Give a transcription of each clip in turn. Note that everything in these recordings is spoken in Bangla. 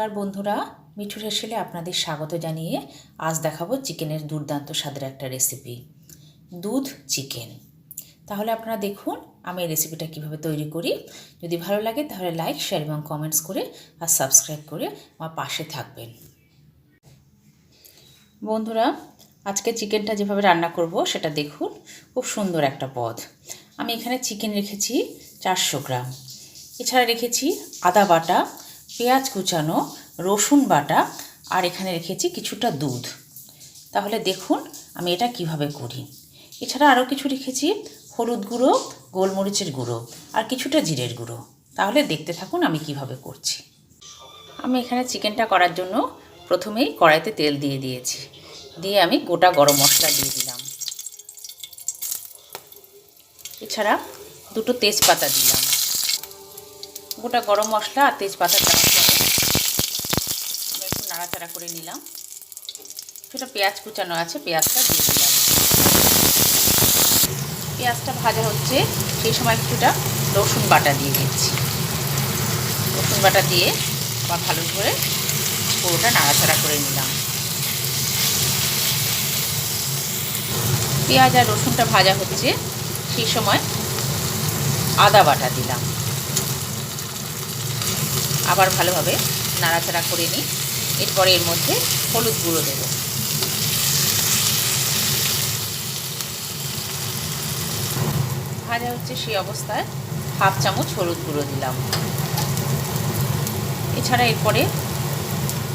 নমস্কার বন্ধুরা মিঠুর হেসেলে আপনাদের স্বাগত জানিয়ে আজ দেখাবো চিকেনের দুর্দান্ত স্বাদের একটা রেসিপি দুধ চিকেন। তাহলে আপনারা দেখুন, আমি এই রেসিপিটা কীভাবে তৈরি করি। যদি ভালো লাগে তাহলে লাইক শেয়ার এবং কমেন্টস করে আর সাবস্ক্রাইব করে আমার পাশে থাকবেন। বন্ধুরা, আজকে চিকেনটা যেভাবে রান্না করব সেটা দেখুন, খুব সুন্দর একটা পদ। আমি এখানে চিকেন রেখেছি চারশো গ্রাম। এছাড়া রেখেছি আদা বাটা পেঁয়াজ কুচানো, রসুন বাটা, আর এখানে রেখেছি কিছুটা দুধ। তাহলে দেখুন আমি এটা কীভাবে করি। এছাড়া আরও কিছু রেখেছি, হলুদ গুঁড়ো, গোলমরিচের গুঁড়ো, আর কিছুটা জিরের গুঁড়ো। তাহলে দেখতে থাকুন আমি কীভাবে করছি। আমি এখানে চিকেনটা করার জন্য প্রথমেই কড়াইতে তেল দিয়ে দিয়েছি। দিয়ে আমি গোটা গরম মশলা দিয়ে দিলাম। এছাড়া দুটো তেজপাতা দিলাম। গোটা গরম মশলা আর তেজপাতা আমি একটু নাড়াচাড়া করে নিলাম। সেটা পেঁয়াজ কুচানো আছে, পেঁয়াজটা দিয়ে দিলাম। পেঁয়াজটা ভাজা হচ্ছে, সেই সময় কিছুটা রসুন বাটা দিয়ে দিচ্ছি। রসুন বাটা দিয়ে আবার ভালো করে পুরোটা নাড়াচাড়া করে নিলাম। পেঁয়াজ আর রসুনটা ভাজা হচ্ছে, সেই সময় আদা বাটা দিলাম। আবার ভালোভাবে নাড়াচাড়া করে নিই। এরপরে এর মধ্যে হলুদ গুঁড়ো দেব। ভাজা হচ্ছে সেই অবস্থায় হাফ চামচ হলুদ গুঁড়ো দিলাম। এছাড়া এরপরে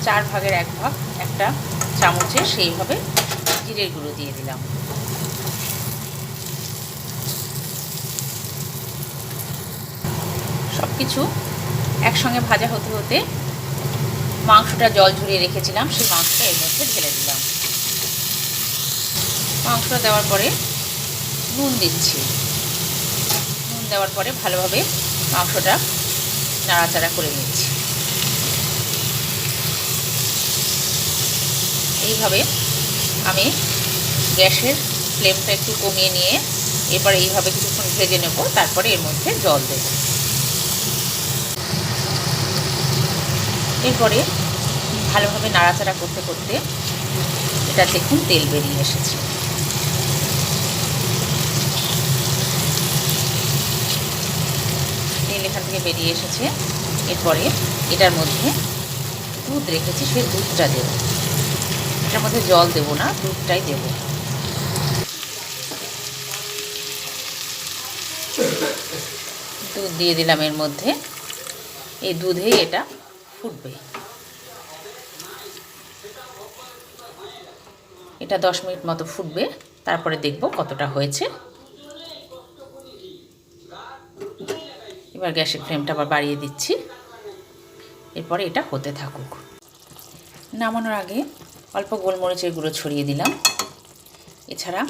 চার ভাগের এক ভাগ একটা চামচে সেইভাবে জিরের গুঁড়ো দিয়ে দিলাম। সব কিছু একসঙ্গে ভাজা হতে হতে মাংসটা জল ঝরিয়ে রেখেছিলাম, সেই মাংসটা এর মধ্যে ঢেলে দিলাম। মাংসটা দেওয়ার পরে নুন দিচ্ছি। নুন দেওয়ার পরে ভালোভাবে মাংসটা নাড়াচাড়া করে নিচ্ছি। এইভাবে আমি গ্যাসের ফ্লেমটা একটু কমিয়ে নিয়ে এরপর এইভাবে কিছুক্ষণ ভেজে নেব, তারপরে এর মধ্যে জল দেব। এরপরে ভালোভাবে নাড়াচাড়া করতে করতে এটা দেখুন তেল বেরিয়ে এসেছে। তেল এখান থেকে বেরিয়ে এসেছে। এরপরে এটার মধ্যে দুধ রেখেছি, সেই দুধটা দেব। এটার মধ্যে জল দেব না, দুধটাই দেব। দুধ দিয়ে দিলাম এর মধ্যে। এই দুধেই এটা ফুটবে এটা দশ মিনিট মতো ফুটবে, তারপরে দেখব কতটা হয়েছে। এবার গ্যাসের ফ্লেমটা আবার বাড়িয়ে দিচ্ছি। এরপরে এটা হতে থাকুক। নামানোর আগে অল্প গোলমরিচের গুঁড়ো ছড়িয়ে দিলাম। এছাড়া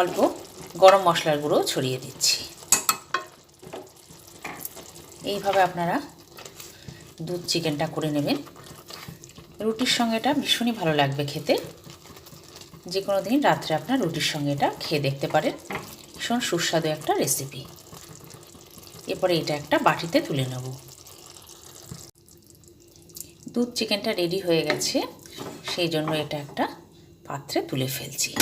অল্প গরম মশলার গুঁড়ো ছড়িয়ে দিচ্ছি। এইভাবে আপনারা দুধ চিকেনটা করে নেবেন। রুটির সঙ্গে এটা ভীষণই ভালো লাগবে খেতে। যে কোনো দিন রাত্রে আপনার রুটির সঙ্গে এটা খেয়ে দেখতে পারেন। ভীষণ সুস্বাদু একটা রেসিপি এরপরে এটা একটা বাটিতে তুলে নেব। দুধ চিকেনটা রেডি হয়ে গেছে। সেই জন্য এটা একটা পাত্রে তুলে ফেলছি।